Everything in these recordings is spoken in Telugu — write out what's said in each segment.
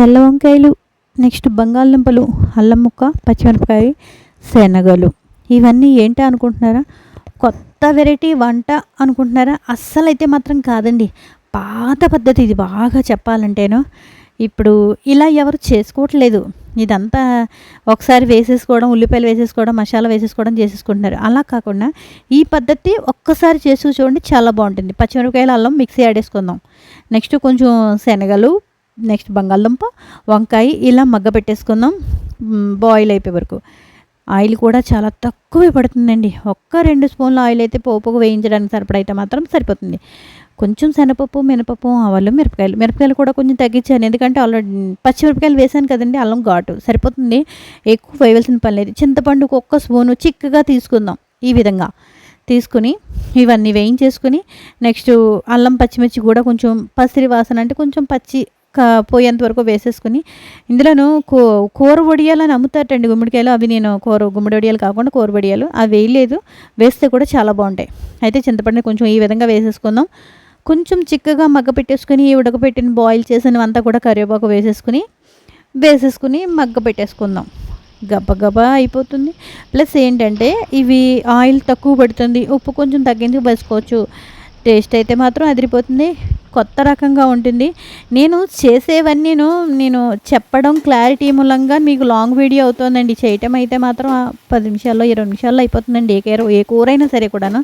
తెల్ల వంకాయలు నెక్స్ట్ బంగాళదుంపలు అల్లం ముక్క పచ్చిమిరపకాయ శనగలు. ఇవన్నీ ఏంటి అనుకుంటున్నారా? కొత్త వెరైటీ వంట అనుకుంటున్నారా? అస్సలు అయితే మాత్రం కాదండి. పాత పద్ధతి ఇది బాగా చెప్పాలంటేను. ఇప్పుడు ఇలా ఎవరు చేసుకోవట్లేదు. ఇదంతా ఒకసారి వేసేసుకోవడం ఉల్లిపాయలు వేసేసుకోవడం మసాలా వేసేసుకోవడం చేసేసుకుంటున్నారు. అలా కాకుండా ఈ పద్ధతి ఒక్కసారి చేసి చూడండి చాలా బాగుంటుంది. పచ్చిమిరపకాయలు అల్లం మిక్సీ ఆడేసుకుందాం నెక్స్ట్ కొంచెం శనగలు నెక్స్ట్ బంగాళదుంప వంకాయ ఇలా మగ్గ పెట్టేసుకుందాం. బాయిల్ అయిపోయే వరకు. ఆయిల్ కూడా చాలా తక్కువే పడుతుందండి. ఒక్క రెండు స్పూన్ల ఆయిల్ అయితే పోపుకు వేయించడానికి సరిపడైతే మాత్రం సరిపోతుంది. కొంచెం శనగపప్పు మినపప్పు ఆవాలు మిరపకాయలు. మిరపకాయలు కూడా కొంచెం తగ్గించాను. ఎందుకంటే ఆల్రెడీ పచ్చిమిరపకాయలు వేసాను కదండి అల్లం ఘాటు. సరిపోతుంది. ఎక్కువ వేయవలసిన పని లేదు. చింతపండుకు ఒక్క స్పూను చిక్కగా తీసుకుందాం ఈ విధంగా. తీసుకుని ఇవన్నీ వేయించేసుకుని నెక్స్ట్ అల్లం పచ్చిమిర్చి కూడా కొంచెం పసిరి వాసన అంటే కొంచెం పచ్చి పోయేంత వరకు వేసేసుకుని ఇందులోను కూ కూర వడియాలని అమ్ముతారటండి గుమ్మడికాయలు. అవి నేను కూర గుమ్మడి వడియాలు కాకుండా కూర వడియాలు. అవి వేయలేదు. వేస్తే కూడా చాలా బాగుంటాయి. అయితే చింతపండుని కొంచెం ఈ విధంగా వేసేసుకుందాం. కొంచెం చిక్కగా మగ్గ పెట్టేసుకుని ఉడకపెట్టిన బాయిల్ చేసినవంతా కూడా కరివేపాకు వేసేసుకుని వేసేసుకుని మగ్గ పెట్టేసుకుందాం. గబగబా అయిపోతుంది. ప్లస్ ఏంటంటే ఇవి ఆయిల్ తక్కువ పడుతుంది. ఉప్పు కొంచెం తగ్గించి వేసుకోవచ్చు. టేస్ట్ అయితే మాత్రం అదిరిపోతుంది. కొత్త రకంగా ఉంటుంది. నేను చేసేవన్నీను నేను చెప్పడం క్లారిటీ మూలంగా మీకు లాంగ్ వీడియో అవుతుందండి. చేయటం అయితే మాత్రం పది నిమిషాల్లో ఇరవై నిమిషాల్లో అయిపోతుందండి. ఏ కూర ఏ కూరైనా సరే కూడాను.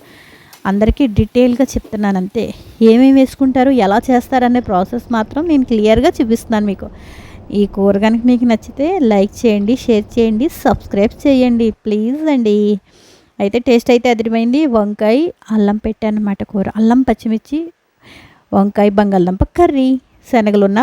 అందరికీ డీటెయిల్గా చెప్తున్నాను అంతే. ఏమేమి వేసుకుంటారు ఎలా చేస్తారనే ప్రాసెస్ మాత్రం నేను క్లియర్గా చూపిస్తున్నాను మీకు. ఈ కూర కనుక మీకు నచ్చితే లైక్ చేయండి షేర్ చేయండి సబ్స్క్రైబ్ చేయండి ప్లీజ్ అండి. అయితే టేస్ట్ అయితే అదిరిపోయింది. వంకాయ అల్లం పెట్టాను అన్నమాట కూర. అల్లం పచ్చిమిర్చి వంకాయ బంగాళదుంప కర్రీ. శనగలున్న